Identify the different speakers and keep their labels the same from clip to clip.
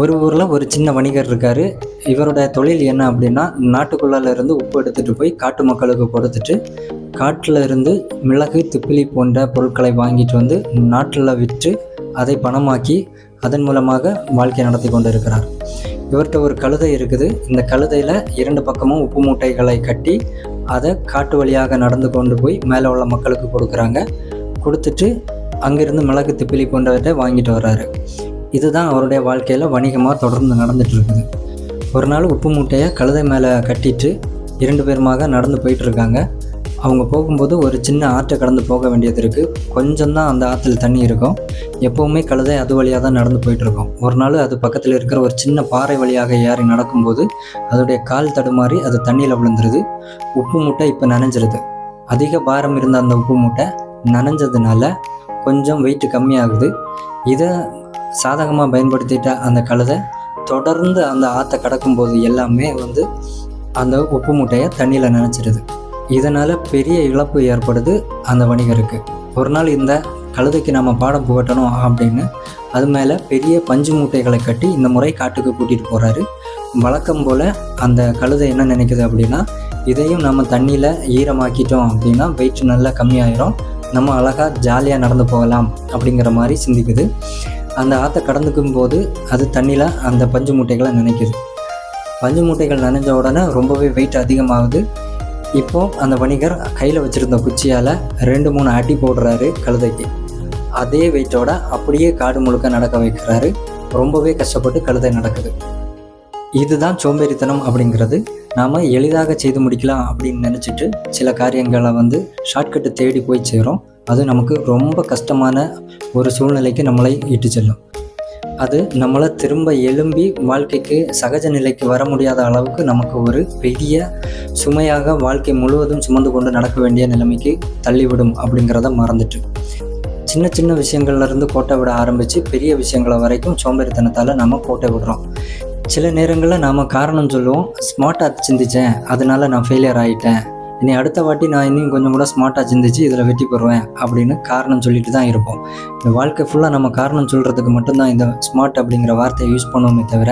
Speaker 1: ஒரு ஊரில் ஒரு சின்ன வணிகர் இருக்கார். இவரோட தொழில் என்ன அப்படின்னா நாட்டுக்குள்ளால இருந்து உப்பு எடுத்துகிட்டு போய் காட்டு மக்களுக்கு கொடுத்துட்டு காட்டில் இருந்து மிளகு திப்பிலி போன்ற பொருட்களை வாங்கிட்டு வந்து நாட்டில் விற்று அதை பணமாக்கி அதன் மூலமாக வாழ்க்கை நடத்தி கொண்டு இருக்கிறார் இவர்கிட்ட ஒரு கழுதை இருக்குது. இந்த கழுதையில் இரண்டு பக்கமும் உப்பு மூட்டைகளை கட்டி அதை காட்டு வழியாக நடந்து கொண்டு போய் மேலே உள்ள மக்களுக்கு கொடுக்குறாங்க. கொடுத்துட்டு அங்கிருந்து மிளகு திப்பிலி போன்றவற்றை வாங்கிட்டு வர்றாரு. இதுதான் அவருடைய வாழ்க்கையில் வணிகமாக தொடர்ந்து நடந்துட்டு இருக்குது ஒரு நாள் உப்பு மூட்டையை கழுதை மேலே கட்டிட்டு இரண்டு பேருமாக நடந்து போயிட்டு இருக்காங்க அவங்க போகும்போது ஒரு சின்ன ஆற்றை கடந்து போக வேண்டியது இருக்குது கொஞ்சம் தான் அந்த ஆற்றுல தண்ணி இருக்கும். எப்போவுமே கழுதை அது வழியாக தான் நடந்து போயிட்டுருக்கோம். ஒரு நாள் அது பக்கத்தில் இருக்கிற ஒரு சின்ன பாறை வழியாக ஏறி நடக்கும்போது அதோடைய கால் தடுமாறி அது தண்ணியில் விழுந்துருது. உப்பு மூட்டை இப்போ நனைஞ்சிருது. அதிக பாரம் இருந்த அந்த உப்பு மூட்டை நனைஞ்சதுனால கொஞ்சம் வெயிட் கம்மியாகுது. இதை சாதகமாக பயன்படுத்திட்ட அந்த கழுதை தொடர்ந்து அந்த ஆற்றை கடக்கும்போது எல்லாமே வந்து அந்த உப்பு மூட்டையை தண்ணியில் நினச்சிடுது இதனால் பெரிய இழப்பு ஏற்படுது அந்த வணிகருக்கு. ஒரு நாள் இந்த கழுதைக்கு நம்ம பாடம் புகட்டணும் அப்படின்னு அது மேலே பெரிய பஞ்சு மூட்டைகளை கட்டி இந்த முறை காட்டுக்கு கூட்டிகிட்டு போகிறாரு வழக்கம் போல் அந்த கழுதை என்ன நினைக்குது அப்படின்னா இதையும் நம்ம தண்ணியில் ஈரமாக்கிட்டோம் அப்படின்னா வெயிட் நல்லா கம்மியாயிரும். நம்ம அழகாக ஜாலியாக நடந்து போகலாம் அப்படிங்கிற மாதிரி சிந்திக்குது. அந்த ஆற்றை கடந்துக்கும் போது அது தண்ணியில் அந்த பஞ்சு மூட்டைகளை நினைக்குது. பஞ்சு மூட்டைகள் நனைஞ்ச உடனே ரொம்பவே வெயிட் அதிகமாகுது. இப்போ அந்த வணிகர் கையில் வச்சுருந்த குச்சியால் ரெண்டு மூணு அடி போடுறாரு கழுதைக்கு. அதே வெயிட்டோட அப்படியே காடு முழுக்க நடக்க வைக்கிறாரு. ரொம்பவே கஷ்டப்பட்டு கழுதை நடக்குது. இதுதான் சோம்பேறித்தனம் அப்படிங்கிறது. நாம் எளிதாக செய்து முடிக்கலாம் அப்படின்னு நினச்சிட்டு சில காரியங்களை வந்து ஷார்ட்கட்டு தேடி போய் சேரும். அது நமக்கு ரொம்ப கஷ்டமான ஒரு சூழ்நிலைக்கு நம்மளை இட்டு செல்லும். அது நம்மளை திரும்ப எழும்பி வாழ்க்கைக்கு சகஜ நிலைக்கு வர முடியாத அளவுக்கு நமக்கு ஒரு பெரிய சுமையாக வாழ்க்கை முழுவதும் சுமந்து கொண்டு நடக்க வேண்டிய நிலைமைக்கு தள்ளிவிடும் அப்படிங்கிறத மறந்துட்டு. சின்ன சின்ன விஷயங்கள்லேருந்து கோட்டை விட ஆரம்பித்து பெரிய விஷயங்களை வரைக்கும் சோம்பேறித்தனத்தால் நம்ம கோட்டை விடுறோம். சில நேரங்களில் நாம் காரணம் சொல்லுவோம் ஸ்மார்ட்டாக சிந்திச்சேன் அதனால நான் ஃபெயிலியர் ஆகிட்டேன் இனி அடுத்த வாட்டி நான் இன்னும் கொஞ்சம் கூட ஸ்மார்ட்டாக சிந்திச்சு இதில் வெற்றி பெறுவேன் அப்படின்னு காரணம் சொல்லிட்டு தான் இருப்போம். இந்த வாழ்க்கை ஃபுல்லாக நம்ம காரணம் சொல்கிறதுக்கு மட்டும்தான் இந்த ஸ்மார்ட் அப்படிங்கிற வார்த்தையை யூஸ் பண்ணுவோமே தவிர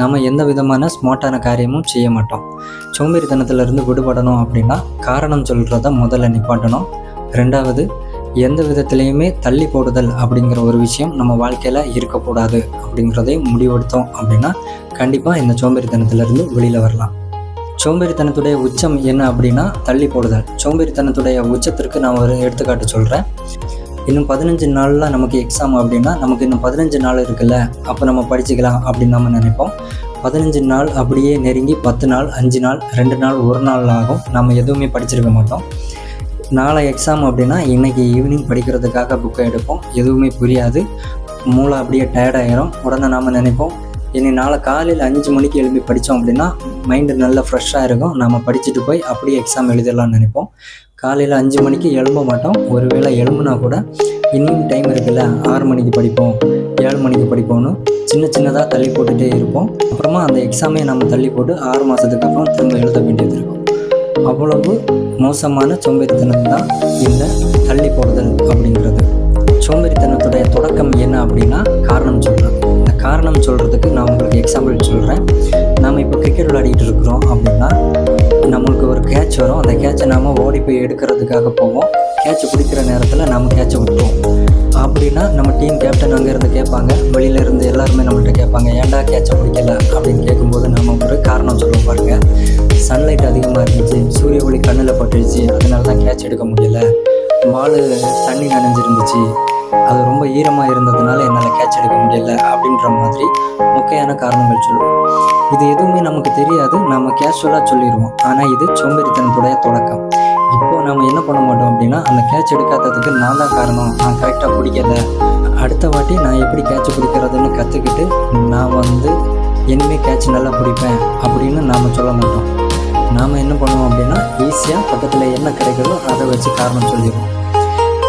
Speaker 1: நம்ம எந்த விதமான ஸ்மார்ட்டான காரியமும் செய்ய மாட்டோம். சோம்பேறித்தனத்திலிருந்து விடுபடணும் அப்படின்னா காரணம் சொல்கிறத முதல்ல நிப்பாட்டணும். ரெண்டாவது எந்த விதத்துலேயுமே தள்ளி போடுதல் அப்படிங்கிற ஒரு விஷயம் நம்ம வாழ்க்கையில் இருக்கக்கூடாது அப்படிங்கிறதையும் முடிவெடுத்தோம் அப்படின்னா கண்டிப்பாக இந்த சோம்பேறித்தனத்திலிருந்து வெளியில் வரலாம். சோம்பேறித்தனத்துடைய உச்சம் என்ன அப்படின்னா தள்ளி போடுதல். சோம்பேறித்தனத்துடைய உச்சத்திற்கு நான் ஒரு எடுத்துக்காட்டு சொல்கிறேன் இன்னும் பதினஞ்சு நாளில் நமக்கு எக்ஸாம் அப்படின்னா நமக்கு இன்னும் பதினஞ்சு நாள் இருக்குல்ல அப்போ நம்ம படிச்சுக்கலாம் அப்படின்னு நம்ம நினைப்போம். பதினஞ்சு நாள் அப்படியே நெருங்கி பத்து நாள் அஞ்சு நாள் ரெண்டு நாள் ஒரு நாள் ஆகும். நம்ம எதுவுமே படிச்சிருக்க மாட்டோம். நாளை எக்ஸாம் அப்படின்னா இன்றைக்கி ஈவினிங் படிக்கிறதுக்காக புக்கை எடுப்போம். எதுவுமே புரியாது. மூளை அப்படியே டயர்டாயிரும் உடனே நாம் நினைப்போம் இனி நாளை காலையில் அஞ்சு மணிக்கு எழுப்பி படித்தோம் அப்படின்னா மைண்டு நல்லா ஃப்ரெஷ்ஷாக இருக்கும். நம்ம படிச்சுட்டு போய் அப்படியே எக்ஸாம் எழுதிடலாம்னு நினைப்போம். காலையில் அஞ்சு மணிக்கு எழும்ப மாட்டோம். ஒருவேளை எழும்புனா கூட இன்னும் டைம் இருக்குல்ல ஆறு மணிக்கு படிப்போம் ஏழு மணிக்கு படிப்போம்னு சின்ன சின்னதாக தள்ளி போட்டுகிட்டே இருப்போம். அப்புறமா அந்த எக்ஸாமே நம்ம தள்ளி போட்டு ஆறு மாதத்துக்கு அப்புறம் திரும்ப எழுத வேண்டியது இருக்கும். அவ்வளவு மோசமான சோம்பேறித்தனம் தான் இந்த தள்ளி போடுதல் அப்படிங்கிறது. சோம்பேறித்தனத்துடைய தொடக்கம் என்ன அப்படின்னா காரணம் சொல்கிறது காரணம் சொல்கிறதுக்கு நான் உங்களுக்கு எக்ஸாம்பிள் சொல்கிறேன் நம்ம இப்போ கிரிக்கெட் விளையாடிட்டு இருக்கிறோம் அப்படின்னா நம்மளுக்கு ஒரு கேட்ச் வரும். அந்த கேட்சை நாம் ஓடி போய் எடுக்கிறதுக்காக போவோம். கேட்ச் பிடிக்கிற நேரத்தில் நம்ம கேட்சை விட்டுருவோம். அப்படின்னா நம்ம டீம் கேப்டன் அங்கேருந்து கேட்பாங்க. வெளியில இருந்து எல்லாருமே நம்மள்கிட்ட கேட்பாங்க ஏன்டா கேட்சை பிடிக்கல? அப்படின்னு கேட்கும்போது நம்ம ஒரு காரணம் சொல்லுவோம் பாருங்க. சன்லைட் அதிகமாக இருந்துச்சு சூரிய ஒளி கண்ணில் பட்டுருச்சு. அதனால தான் கேட்ச் எடுக்க முடியல. பால் தண்ணி நனைஞ்சிருந்துச்சு. அது ரொம்ப ஈரமாக இருந்ததுனால என்னால் கேட்ச் எடுக்க முடியல அப்படின்ற மாதிரி முக்கியமான காரணங்கள் சொல்லுவோம் இது எதுவுமே நமக்கு தெரியாது. நம்ம கேஷுவலாக சொல்லிடுவோம் ஆனால் இது சோம்பேறித்தனத்துடைய தொடக்கம். இப்போ நம்ம என்ன பண்ண மாட்டோம் அப்படின்னா அந்த கேட்ச் எடுக்காததுக்கு நான் தான் காரணம். நான் கரெக்டாக பிடிக்கல. அடுத்த வாட்டி நான் எப்படி கேட்ச் பிடிக்கிறதுன்னு கற்றுக்கிட்டு நான் வந்து இனிமேல் கேட்ச் நல்லா பிடிப்பேன் அப்படின்னு நாம் சொல்ல மாட்டோம். நாம் என்ன பண்ணுவோம் அப்படின்னா ஈஸியாக பக்கத்தில் என்ன கிடைக்குதோ அதை வச்சு காரணம் சொல்லிடுவோம்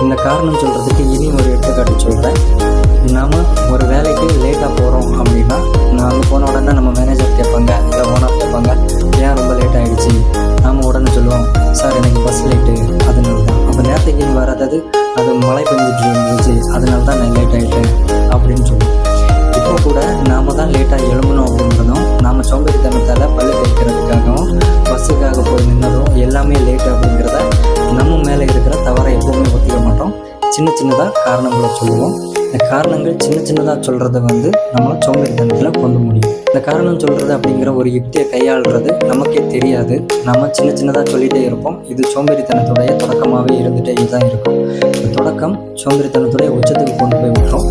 Speaker 1: இந்த காரணம் சொல்கிறதுக்கு இனி ஒரு எடுத்துக்காட்டு சொல்கிறேன் நாம் ஒரு வேலைக்கு லேட்டாக போகிறோம் அப்படின்னா நான் அங்கே போன உடனே நம்ம மேனேஜர் கேட்பாங்க இல்லை ஓனர் கேட்பாங்க ஏன் ரொம்ப லேட் ஆகிடுச்சு நாம் உடனே சொல்லுவோம் சார் எனக்கு பஸ் லேட்டு அதனால தான். அப்போ நேரத்துக்கு இங்கே வராதது அது மழை பெஞ்சிட்டு இருந்துச்சு அதனால தான் நான் லேட் ஆகிட்டேன் அப்படின்னு சொல்லுவோம். இப்போ கூட நாம தான் தான் லேட்டாக எழும்பணும் அப்படின்றதும் நாம் சோம்பேறித்தனத்தால் பல்லு தேய்க்கிறதுக்காகவும் சின்ன சின்னதாக காரணங்களை சொல்லுவோம். இந்த காரணங்கள் சின்ன சின்னதாக சொல்கிறத வந்து நம்மளால் சோம்பேறித்தனத்தில் கொண்டு முடியும். இந்த காரணம் சொல்கிறது அப்படிங்கிற ஒரு யுக்தியை கையாளுறது நமக்கே தெரியாது. நம்ம சின்ன சின்னதாக சொல்லிகிட்டே இருப்போம். இது சோம்பேறித்தனத்துடைய தொடக்கமாகவே இருந்துகிட்டே தான் இருக்கும். இந்த தொடக்கம் சோம்பேறித்தனத்துடைய உச்சத்துக்கு கொண்டு போய் விட்டுரும்.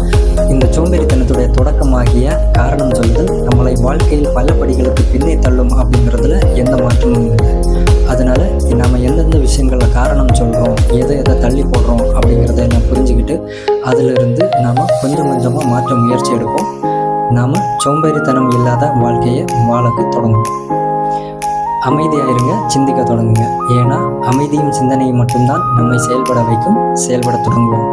Speaker 1: இந்த சோம்பேறித்தனத்துடைய தொடக்கமாகிய காரணம் சொல்லுதல் நம்மளை வாழ்க்கையில் பல படிகளுக்கு பின்னே தள்ளும் அப்படிங்கிறதுல எந்த மாற்றமும் இல்லை. அதனால் நம்ம எந்தெந்த விஷயங்களில் காரணம் சொல்கிறோம் எதை எதை தள்ளி போடுறோம் அப்படிங்கிறத நம்ம புரிஞ்சுக்கிட்டு அதிலிருந்து நாம் கொஞ்சம் கொஞ்சமாக மாற்ற முயற்சி எடுப்போம். நாம் சோம்பேறித்தனம் இல்லாத வாழ்க்கையை வாழக்கு தொடங்குவோம். அமைதியாக இருங்க சிந்திக்க தொடங்குங்க. ஏன்னா அமைதியும் சிந்தனையும் மட்டும்தான் நம்மை செயல்பட வைக்கும் செயல்பட தொடங்குவோம்.